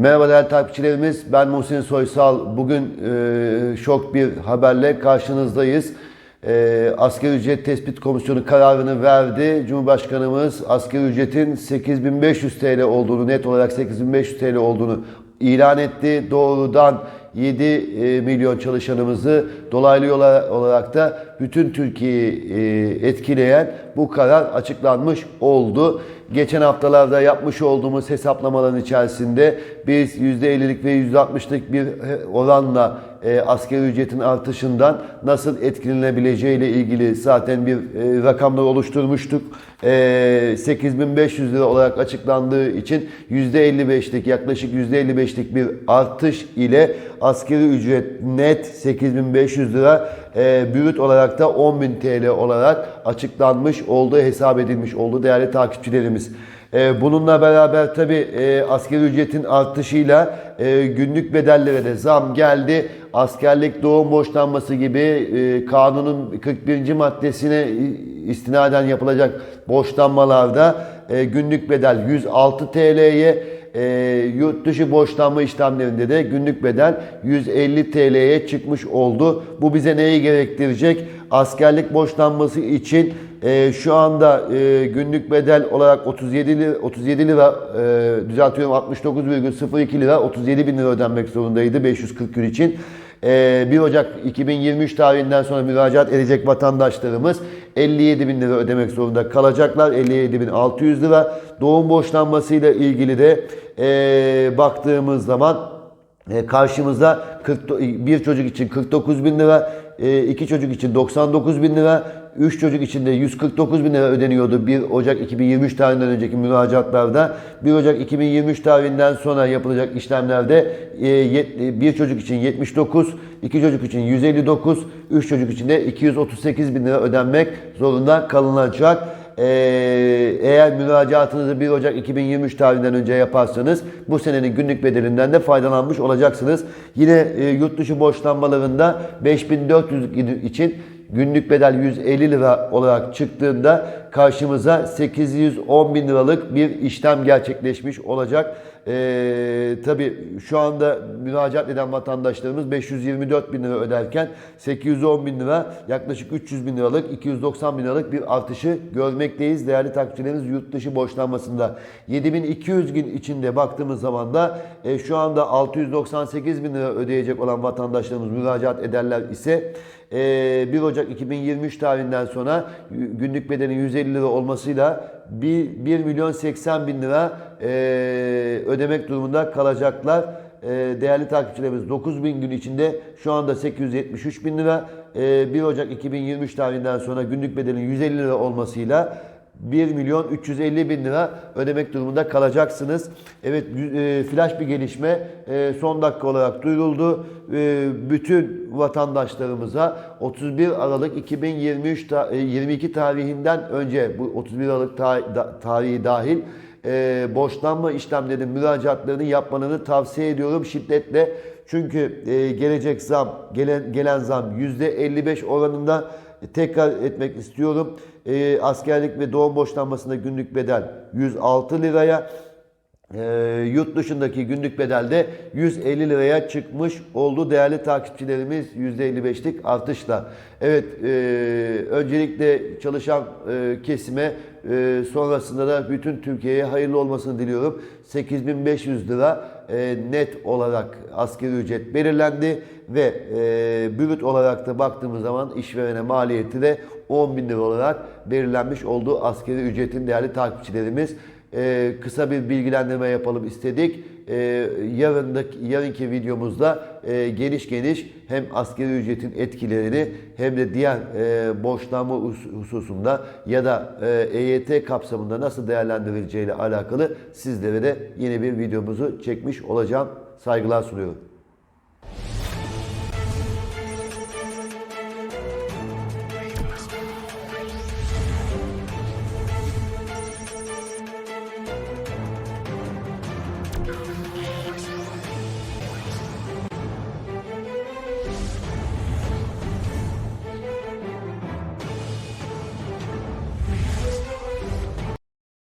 Merhaba değerli takipçilerimiz. Ben Muhsin Soysal. Bugün e, şok bir haberle karşınızdayız. E, asgari ücret tespit komisyonu kararını verdi. Cumhurbaşkanımız asgari ücretin 8500 TL olduğunu, net olarak 8500 TL olduğunu ilan etti. Doğrudan 7 e, milyon çalışanımızı dolaylı yol olarak da bütün Türkiye'yi e, etkileyen bu karar açıklanmış oldu. Geçen haftalarda yapmış olduğumuz hesaplamaların içerisinde biz %50'lik ve %60'lık bir oranla e, asgari ücretin artışından nasıl etkilenebileceği ile ilgili zaten bir e, rakamlar oluşturmuştuk. E, 8500 lira olarak açıklandığı için %55'lik yaklaşık %55'lik bir artış ile asgari ücret net 8500 lira e, brüt olarak da 10.000 TL olarak açıklanmış oldu, hesap edilmiş oldu değerli takipçilerimiz. E, bununla beraber tabi e, asgari ücretin artışıyla e, günlük bedellere de zam geldi. Askerlik doğum boşlanması gibi e, kanunun 41. maddesine istinaden yapılacak boşlanmalarda e, günlük bedel 106 TL'ye e, yurt dışı borçlanma işlemlerinde de günlük bedel 150 TL'ye çıkmış oldu. Bu bize neyi gerektirecek? Askerlik borçlanması için e, şu anda e, günlük bedel olarak 37 lira, 37 lira e, düzeltiyorum 69,02 lira 37 bin lira ödenmek zorundaydı 540 gün için. 1 ee, Ocak 2023 tarihinden sonra müracaat edecek vatandaşlarımız 57 bin lira ödemek zorunda kalacaklar. 57 bin 600 lira. Doğum borçlanmasıyla ilgili de e, baktığımız zaman e, karşımızda 40, bir çocuk için 49 bin lira, iki çocuk için 99 bin lira, 3 çocuk için de 149 bin lira ödeniyordu 1 Ocak 2023 tarihinden önceki müracaatlarda. 1 Ocak 2023 tarihinden sonra yapılacak işlemlerde e, bir çocuk için 79, iki çocuk için 159, 3 çocuk için de 238 bin lira ödenmek zorunda kalınacak. Ee, eğer müracaatınızı 1 Ocak 2023 tarihinden önce yaparsanız bu senenin günlük bedelinden de faydalanmış olacaksınız. Yine e, yurt dışı borçlanmalarında 5400 için günlük bedel 150 lira olarak çıktığında karşımıza 810 bin liralık bir işlem gerçekleşmiş olacak. Ee, Tabi şu anda müracaat eden vatandaşlarımız 524 bin lira öderken 810 bin lira yaklaşık 300 bin liralık 290 bin liralık bir artışı görmekteyiz. Değerli takipçilerimiz yurt dışı borçlanmasında 7200 gün içinde baktığımız zaman da e, şu anda 698 bin lira ödeyecek olan vatandaşlarımız müracaat ederler ise 1 ee, Ocak 2023 tarihinden sonra günlük bedenin 150 lira olmasıyla 1, 1 milyon 80 bin lira e, ödemek durumunda kalacaklar. E, değerli takipçilerimiz 9 bin gün içinde şu anda 873 bin lira. 1 e, Ocak 2023 tarihinden sonra günlük bedelin 150 lira olmasıyla 1 milyon 350 bin lira ödemek durumunda kalacaksınız. Evet e, flash bir gelişme e, son dakika olarak duyuruldu. E, bütün vatandaşlarımıza 31 Aralık 2023 ta, e, 22 tarihinden önce bu 31 Aralık tarihi dahil e, borçlanma işlemlerinin müracaatlarını yapmanızı tavsiye ediyorum şiddetle. Çünkü e, gelecek zam, gelen, gelen zam %55 oranında tekrar etmek istiyorum. E, askerlik ve doğum boşlanmasında günlük bedel 106 liraya, e, yurt dışındaki günlük bedelde 150 liraya çıkmış oldu değerli takipçilerimiz %55'lik artışla. Evet e, öncelikle çalışan e, kesime e, sonrasında da bütün Türkiye'ye hayırlı olmasını diliyorum. 8500 lira e, net olarak asgari ücret belirlendi ve e, brüt olarak da baktığımız zaman işverene maliyeti de 10 bin lira olarak belirlenmiş olduğu askeri ücretin değerli takipçilerimiz e, kısa bir bilgilendirme yapalım istedik. E, yarındaki, yarınki videomuzda e, geniş geniş hem askeri ücretin etkilerini hem de diğer e, borçlanma hususunda ya da e, EYT kapsamında nasıl değerlendirileceği ile alakalı sizlere de yeni bir videomuzu çekmiş olacağım. Saygılar sunuyorum.